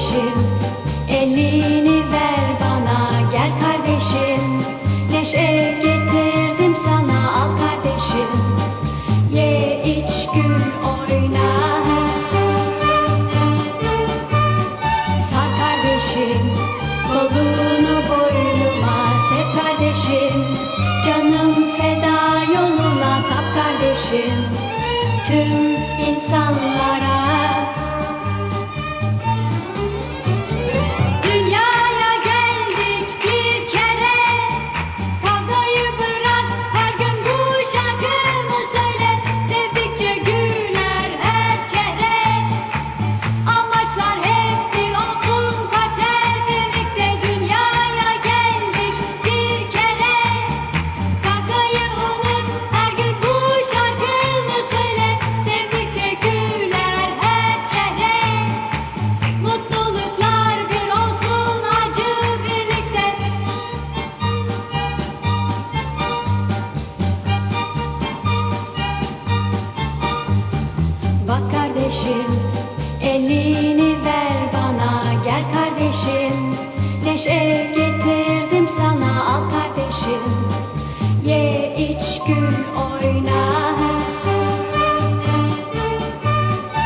kardeşim. Elini ver bana gel kardeşim. Neşe getirdim sana al kardeşim. Ye iç gül oyna. Sar kardeşim kolunu boynuma sev kardeşim. Canım feda yoluna tap kardeşim. Tüm insanlara ateşim Elini ver bana gel kardeşim. Neşe getirdim sana al kardeşim. Ye iç gül